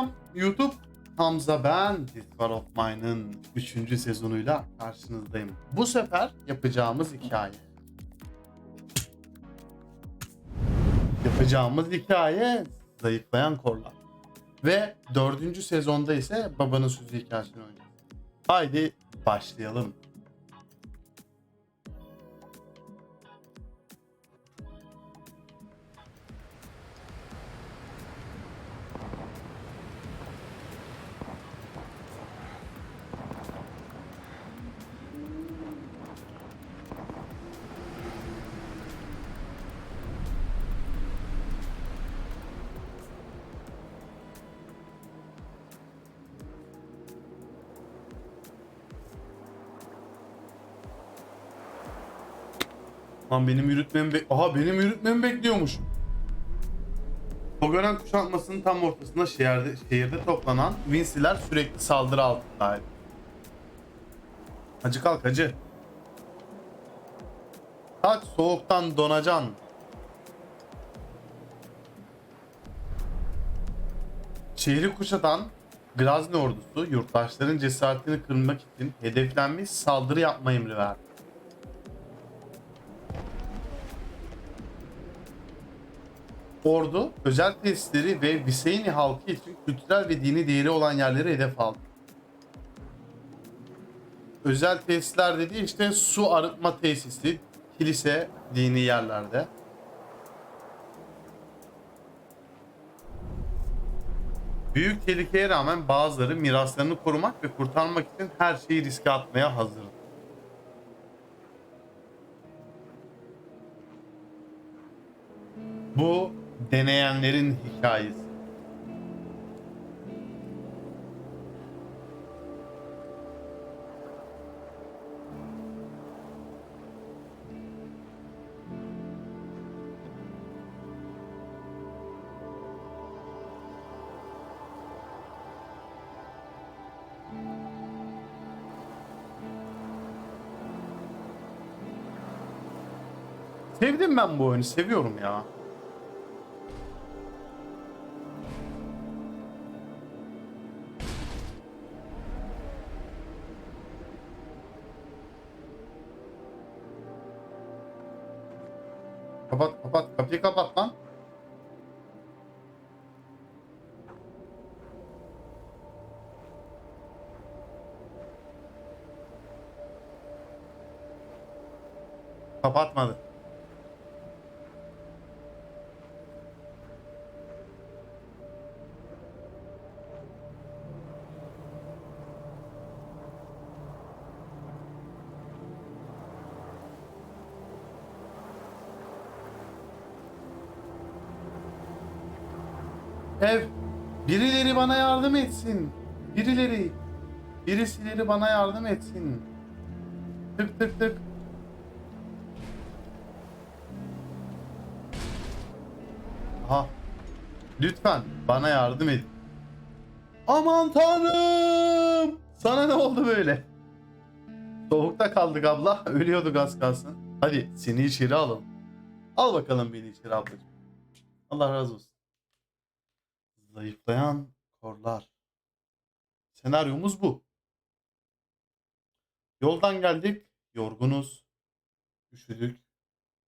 Selam YouTube. Hamza ben. This War of Mine'ın 3. sezonuyla karşınızdayım. Bu sefer yapacağımız hikaye. Yapacağımız hikaye zayıflayan korlar. Ve 4. sezonda ise babanın sözü hikayesini oynayacağız. Haydi başlayalım. Lan benim yürütmemi be- Aha benim yürütmemi bekliyormuş. Pogoran kuşatmasının tam ortasında şehirde, şehirde toplanan Vinci'ler sürekli saldırı altındaydı. Hacı kalk hacı. Kalk soğuktan donacan. Şehri kuşatan Grazni ordusu yurttaşların cesaretini kırmak için hedeflenmiş saldırı yapma emri verdi. Ordu, özel tesisleri ve Viseyni halkı için kültürel ve dini değeri olan yerleri hedef aldı. Özel tesisler dediği işte su arıtma tesisi, kilise, dini yerlerde. Büyük tehlikeye rağmen bazıları miraslarını korumak ve kurtarmak için her şeyi riske atmaya hazır. Bu deneyenlerin hikayesi. Sevdim ben bu oyunu, seviyorum ya. Kapat kapat kapıyı kapat lan. Kapatmadı. Ev, birileri bana yardım etsin. Birileri, birisileri bana yardım etsin. Tık tık tık. Aha. Lütfen bana yardım edin. Aman tanrım! Sana ne oldu böyle? Soğukta kaldık abla. Ölüyorduk az kalsın. Hadi seni içeri alalım. Al bakalım beni içeri ablacığım. Allah razı olsun. Zayıflayan korlar. Senaryomuz bu. Yoldan geldik, yorgunuz, üşüdük.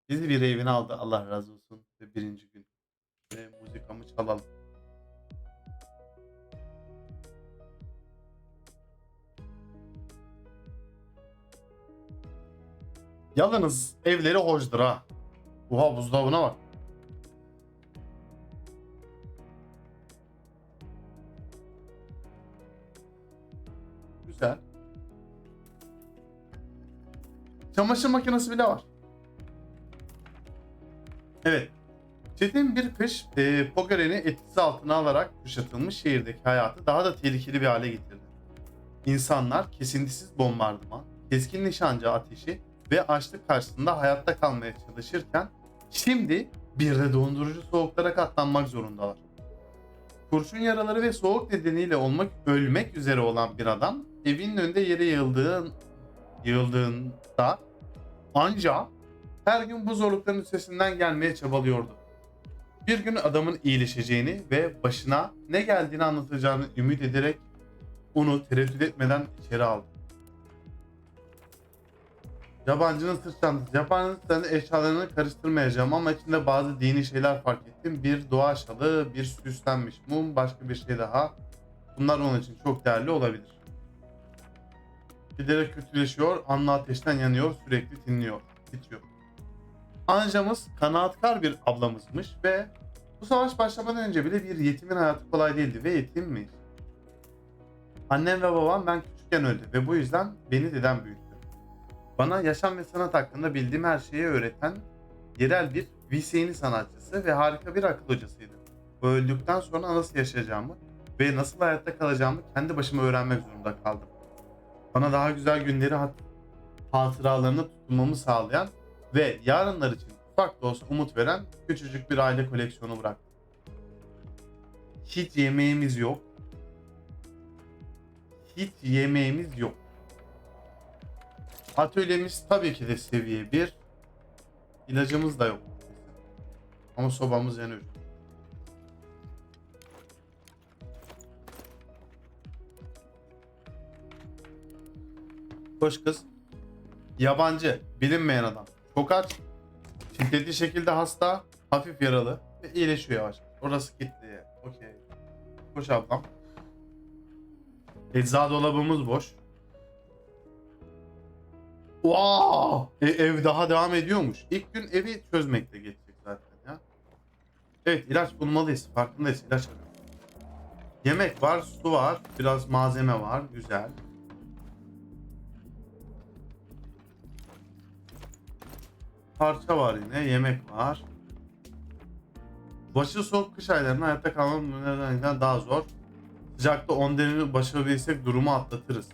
Bizi bir evine aldı Allah razı olsun ve birinci gün. Ve müzikamı çalalım. Yalnız evleri hoşdur ha. Oha buzdolabına bak. Çamaşır makinesi bile var. Evet. Çetin bir kış e, Pogaren'i etkisi altına alarak kuşatılmış şehirdeki hayatı daha da tehlikeli bir hale getirdi. İnsanlar kesintisiz bombardıman, keskin nişancı ateşi ve açlık karşısında hayatta kalmaya çalışırken şimdi bir de dondurucu soğuklara katlanmak zorundalar. Kurşun yaraları ve soğuk nedeniyle olmak ölmek üzere olan bir adam evinin önünde yere yığıldığın, yığıldığında ancak her gün bu zorlukların üstesinden gelmeye çabalıyordu. Bir gün adamın iyileşeceğini ve başına ne geldiğini anlatacağını ümit ederek onu tereddüt etmeden içeri aldı. Yabancının sırt çantası. Yabancının eşyalarını karıştırmayacağım ama içinde bazı dini şeyler fark ettim. Bir dua şalı, bir süslenmiş mum, başka bir şey daha. Bunlar onun için çok değerli olabilir. Giderek kötüleşiyor, anla ateşten yanıyor, sürekli tinliyor, titriyor. Ancamız kanaatkar bir ablamızmış ve bu savaş başlamadan önce bile bir yetimin hayatı kolay değildi ve yetimmiş. Annem ve babam ben küçükken öldü ve bu yüzden beni dedem büyüttü. Bana yaşam ve sanat hakkında bildiğim her şeyi öğreten yerel bir Viseyni sanatçısı ve harika bir akıl hocasıydı. O öldükten sonra nasıl yaşayacağımı ve nasıl hayatta kalacağımı kendi başıma öğrenmek zorunda kaldım. Bana daha güzel günleri hat hatıralarını tutunmamı sağlayan ve yarınlar için ufak da olsa umut veren küçücük bir aile koleksiyonu bıraktım. Hiç yemeğimiz yok. Hiç yemeğimiz yok. Atölyemiz tabii ki de seviye 1. İlacımız da yok. Ama sobamız yanıyor. Koş kız. Yabancı, bilinmeyen adam. Çok aç. Şiddetli şekilde hasta, hafif yaralı ve iyileşiyor yavaş. Orası gitti. Okey. Koş ablam. Ecza dolabımız boş. Wow! E, ev daha devam ediyormuş. İlk gün evi çözmekle geçecek zaten ya. Evet ilaç bulmalıyız. Farkındayız ilaç. Yemek var, su var, biraz malzeme var. Güzel. Parça var yine, yemek var. Başı soğuk kış aylarında hayatta kalmam daha zor. Sıcakta 10 derece başarabilsek durumu atlatırız.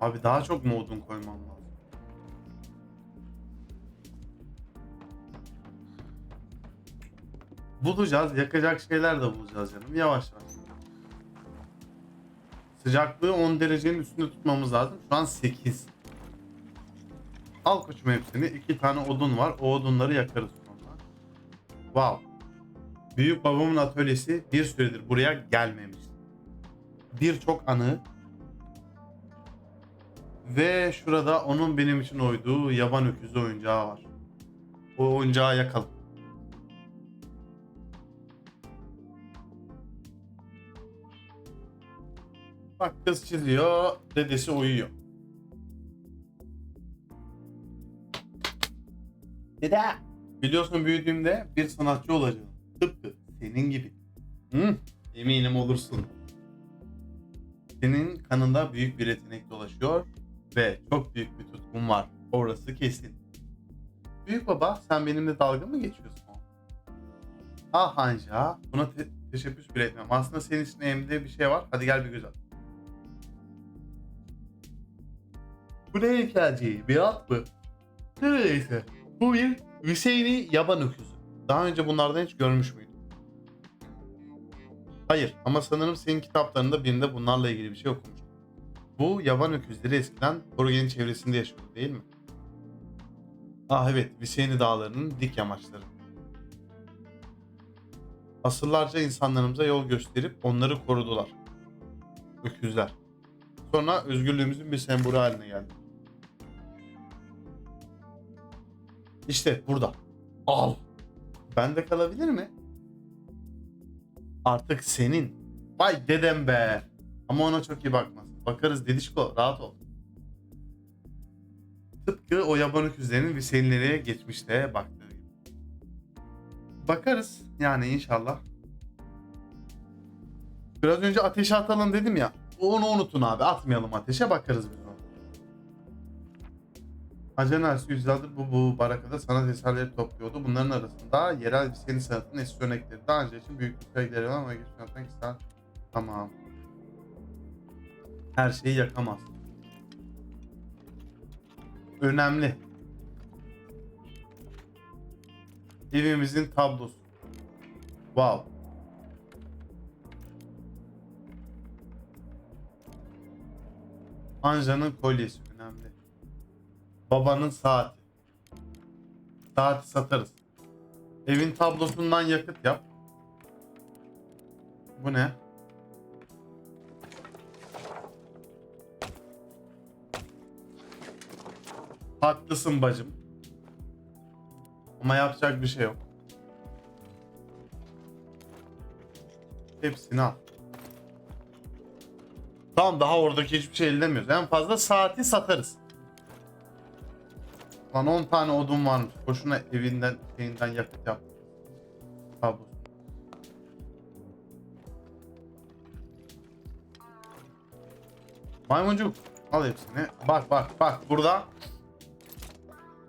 Abi daha çok mu odun koymam lazım? Bulacağız. Yakacak şeyler de bulacağız canım. Yavaş yavaş. Sıcaklığı 10 derecenin üstünde tutmamız lazım. Şu an 8. Al koçum hepsini. İki tane odun var. O odunları yakarız sonra. Wow. Büyük babamın atölyesi bir süredir buraya gelmemiş. Birçok anı ve şurada onun benim için oyduğu yaban öküzü oyuncağı var. O oyuncağı yakalım. Bak kız çiziyor, dedesi uyuyor. Dede. Biliyorsun büyüdüğümde bir sanatçı olacağım. Tıpkı senin gibi. Hı, eminim olursun. Senin kanında büyük bir yetenek dolaşıyor ve çok büyük bir tutkun var. Orası kesin. Büyük baba sen benimle dalga mı geçiyorsun? Ah Hanja buna te- teşebbüs bile etmem. Aslında senin için elimde bir şey var. Hadi gel bir göz at. Bu ne heykelci? Bir at mı? Neyse. Bu bir Hüseyin'i yaban öküzü. Daha önce bunlardan hiç görmüş müydün? Hayır ama sanırım senin kitaplarında birinde bunlarla ilgili bir şey okumuştum. Bu yaban öküzleri eskiden Korogen'in çevresinde yaşıyordu değil mi? Ah evet, Viseyni dağlarının dik yamaçları. Asırlarca insanlarımıza yol gösterip onları korudular. Öküzler. Sonra özgürlüğümüzün bir sembolü haline geldi. İşte burada. Al. Bende kalabilir mi? Artık senin. Vay dedem be. Ama ona çok iyi bakmaz. Bakarız dedişko rahat ol. Tıpkı o yaban öküzlerinin Viseyinlere geçmişte baktığı gibi. Bakarız yani inşallah. Biraz önce ateşe atalım dedim ya. Onu unutun abi. Atmayalım ateşe bakarız biz Narsi yüzyıldır bu, bu barakada sanat eserleri topluyordu. Bunların arasında yerel Viseyni sanatının eski örnekleri. Daha önce için büyük bir sergileri var ama geçmiş sanattan kişisel. Tamam. Her şeyi yakamaz. Önemli. Evimizin tablosu. Wow. Anja'nın kolyesi önemli. Babanın saati. Saati satarız. Evin tablosundan yakıt yap. Bu ne? Haklısın bacım. Ama yapacak bir şey yok. Hepsini al. Tamam daha oradaki hiçbir şey ellemiyoruz. En fazla saati satarız. Lan 10 tane odun varmış. Boşuna evinden şeyinden yakıt yap. Kabus. Maymuncuk al hepsini. Bak bak bak burada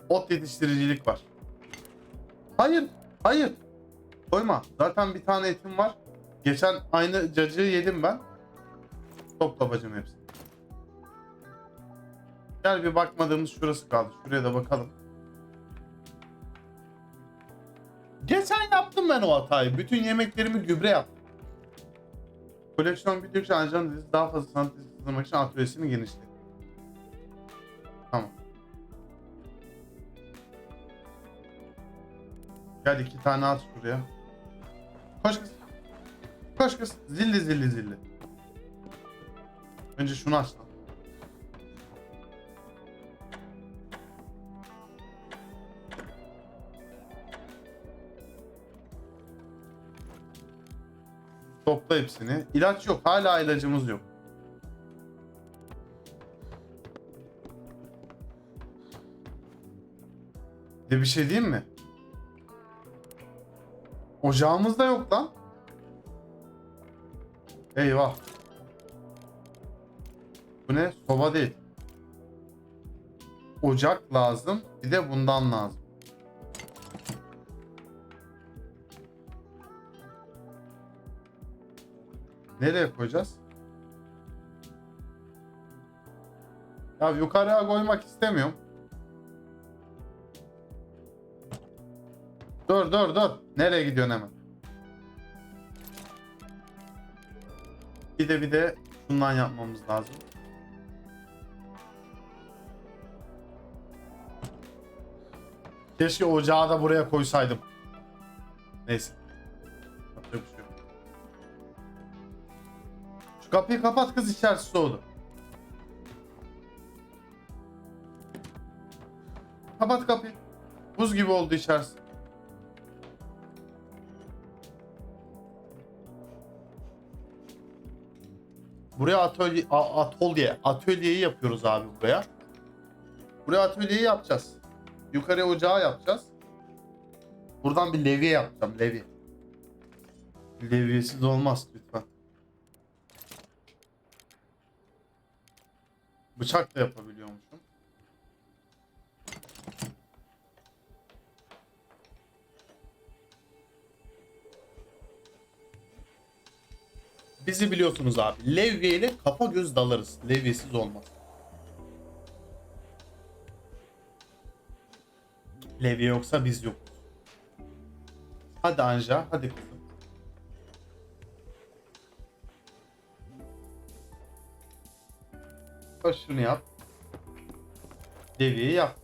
ot yetiştiricilik var. Hayır hayır. Koyma. Zaten bir tane etim var. Geçen aynı cacığı yedim ben. Topla bacım hepsini. Gel bir bakmadığımız şurası kaldı. Şuraya da bakalım. Geçen yaptım ben o hatayı. Bütün yemeklerimi gübre yaptım. Koleksiyon büyüdükçe Angel'ın dizisi daha fazla sanat dizisi için atölyesini genişletti. Tamam. Gel iki tane at şuraya. Koş kız. Koş kız. Zilli zilli zilli. Önce şunu aç. Topla hepsini. İlaç yok. Hala ilacımız yok. De bir şey diyeyim mi? Ocağımız da yok lan. Eyvah. Bu ne? Soba değil. Ocak lazım. Bir de bundan lazım. Nereye koyacağız? Ya yukarıya koymak istemiyorum. Dur dur dur. Nereye gidiyorsun hemen? Bir de bir de şundan yapmamız lazım. Keşke ocağı da buraya koysaydım. Neyse. Kapıyı kapat kız içerisi soğudu. Kapat kapıyı. Buz gibi oldu içerisi. Buraya atölye, atölye, atölyeyi yapıyoruz abi buraya. Buraya atölyeyi yapacağız. Yukarıya ocağı yapacağız. Buradan bir levye yapacağım, levye. Levyesiz olmaz lütfen. Bıçak da yapabiliyormuşum. Bizi biliyorsunuz abi. Levye ile kafa göz dalarız. Levyesiz olmaz. Levye yoksa biz yokuz. Hadi Anja, hadi kızım. Koş şunu yap. Levyeyi yap.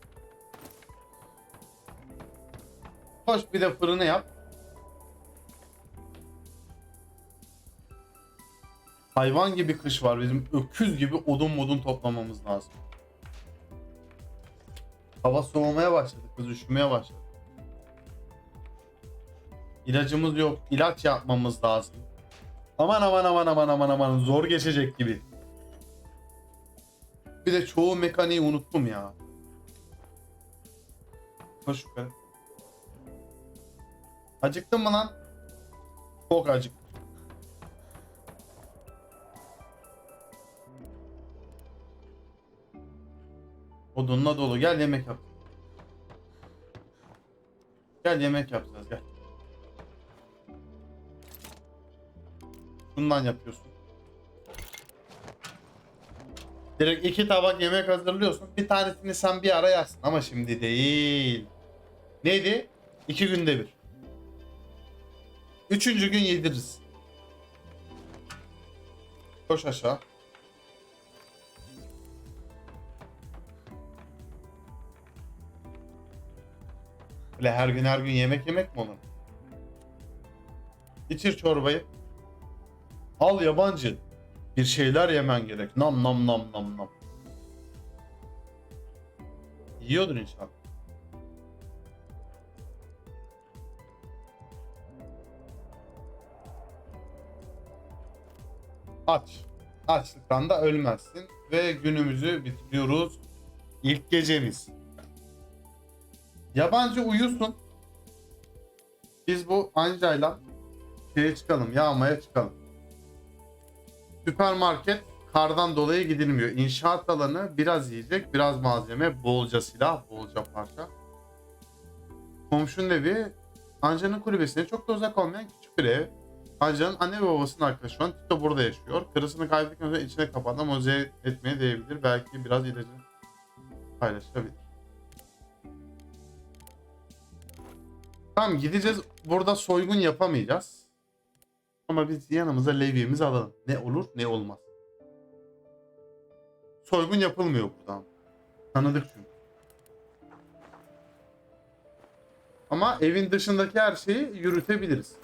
Koş bir de fırını yap. Hayvan gibi kış var bizim. Öküz gibi odun modun toplamamız lazım. Hava soğumaya başladı. Kız üşümeye başladı. İlacımız yok. İlaç yapmamız lazım. Aman aman aman aman aman aman zor geçecek gibi. Bir de çoğu mekaniği unuttum ya. Koş yukarı. Acıktın mı lan? Çok acık. Odunla dolu. Gel yemek yap. Gel yemek yapacağız gel. Bundan yapıyorsun. Direkt iki tabak yemek hazırlıyorsun. Bir tanesini sen bir ara yersin ama şimdi değil. Neydi? İki günde bir. Üçüncü gün yediririz. Koş aşağı. Böyle her gün her gün yemek yemek mi olur? İçir çorbayı. Al yabancı. Bir şeyler yemen gerek. Nam nam nam nam nam. Yiyordur inşallah. Aç. Açlıktan da ölmezsin. Ve günümüzü bitiriyoruz. İlk gecemiz. Yabancı uyusun. Biz bu Anca'yla şeye çıkalım, yağmaya çıkalım. Süpermarket kardan dolayı gidilmiyor. İnşaat alanı biraz yiyecek, biraz malzeme, bolca silah, bolca parça. Komşunun evi Anca'nın kulübesine çok da uzak olmayan küçük bir ev. Anca'nın anne ve babasının arkadaşı şu an Tito burada yaşıyor. Karısını kaybettikten sonra içine kapandı moze etmeye değebilir. Belki biraz ilacını paylaşabilir. Tamam gideceğiz. Burada soygun yapamayacağız. Ama biz yanımıza levyemizi alalım. Ne olur ne olmaz. Soygun yapılmıyor buradan. Tanıdık çünkü. Ama evin dışındaki her şeyi yürütebiliriz.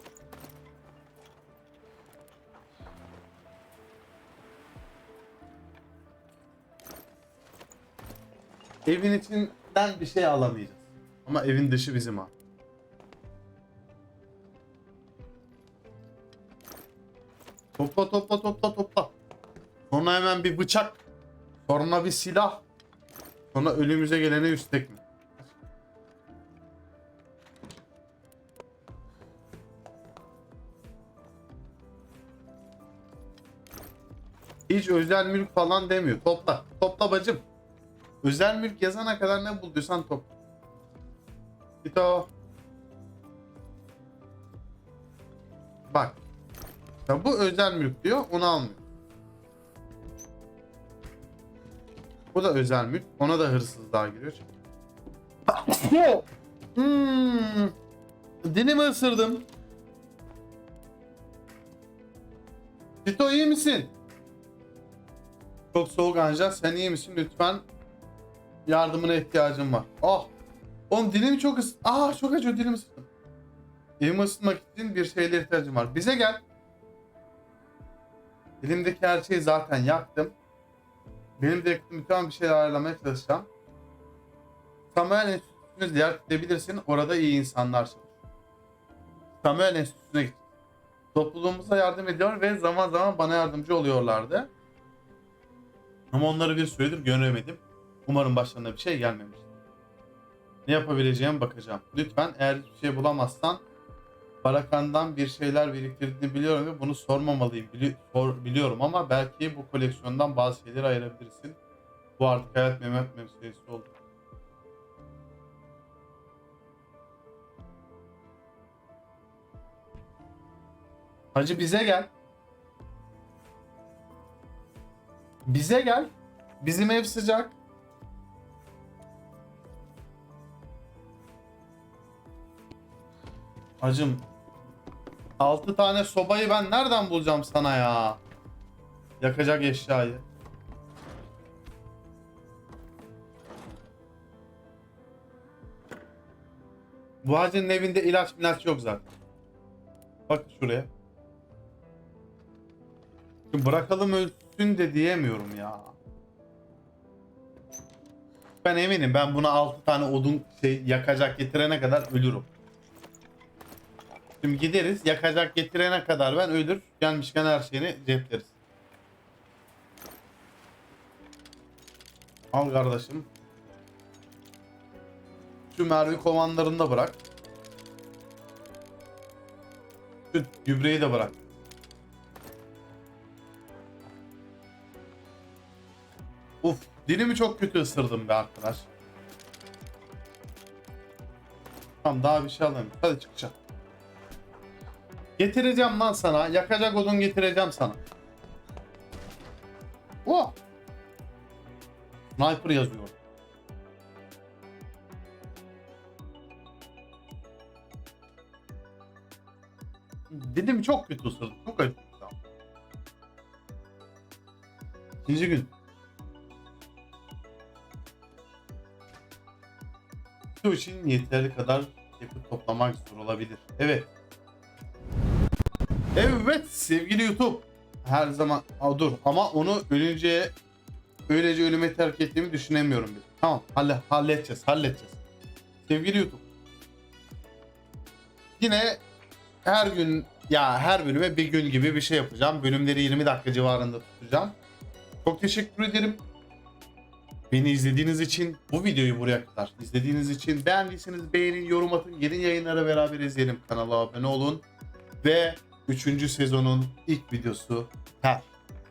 Evin içinden bir şey alamayacağız. Ama evin dışı bizim ha. Topla topla topla topla. Sonra hemen bir bıçak. Sonra bir silah. Sonra önümüze gelene üst tekme. Hiç özel mülk falan demiyor. Topla. Topla bacım. Özel mülk yazana kadar ne bulduysan topla. Git o. Ya bu özel mülk diyor, onu almıyor. Bu da özel mülk, ona da hırsızlığa giriyor. hmm. Dilimi ısırdım. Tito iyi misin? Çok soğuk Anja, sen iyi misin? Lütfen yardımına ihtiyacım var. Ah! Oğlum dilim çok ıs... Ah çok acıyor dilim ısırdım. Dilimi ısıtmak için bir şeylere ihtiyacım var. Bize gel. Elimdeki her şeyi zaten yaktım. Benim de yaktığım bütün bir şeyler ayarlamaya çalışacağım. Samuel Enstitüsü'nü ziyaret edebilirsin. Orada iyi insanlar çalışıyor. Samuel Enstitüsü'ne git. Topluluğumuza yardım ediyor ve zaman zaman bana yardımcı oluyorlardı. Ama onları bir süredir göremedim. Umarım başlarına bir şey gelmemiştir. Ne yapabileceğime bakacağım. Lütfen eğer hiçbir şey bulamazsan Barakan'dan bir şeyler biriktirdiğini biliyorum ve bunu sormamalıyım. Bili- sor- biliyorum ama belki bu koleksiyondan bazı şeyleri ayırabilirsin. Bu artık hayat memet meselesi oldu. Hacı bize gel. Bize gel. Bizim ev sıcak. Hacım 6 tane sobayı ben nereden bulacağım sana ya? Yakacak eşyayı. Bu hacının evinde ilaç milaç yok zaten. Bak şuraya. Şimdi bırakalım ölsün de diyemiyorum ya. Ben eminim ben buna 6 tane odun şey yakacak getirene kadar ölürüm. Şimdi gideriz yakacak getirene kadar ben ölür gelmişken her şeyini cepleriz. Al kardeşim. Şu mermi kovanlarını da bırak. Şu gübreyi de bırak. Uf dilimi çok kötü ısırdım be arkadaş. Tamam daha bir şey alayım. Hadi çıkacağım. Getireceğim lan sana. Yakacak odun getireceğim sana. Oh. Sniper yazıyor. Dedim çok kötü ısırdım. Çok acı. İkinci gün. Su için yeterli kadar toplamak zor olabilir. Evet. Evet sevgili YouTube. Her zaman Aa, dur ama onu ölünce öylece ölüme terk ettiğimi düşünemiyorum. Bir. Tamam halle, halledeceğiz halledeceğiz. Sevgili YouTube. Yine her gün ya her bölüme bir gün gibi bir şey yapacağım. Bölümleri 20 dakika civarında tutacağım. Çok teşekkür ederim. Beni izlediğiniz için, bu videoyu buraya kadar izlediğiniz için beğendiyseniz beğenin, yorum atın, gelin yayınlara beraber izleyelim. Kanala abone olun ve 3. sezonun ilk videosu her.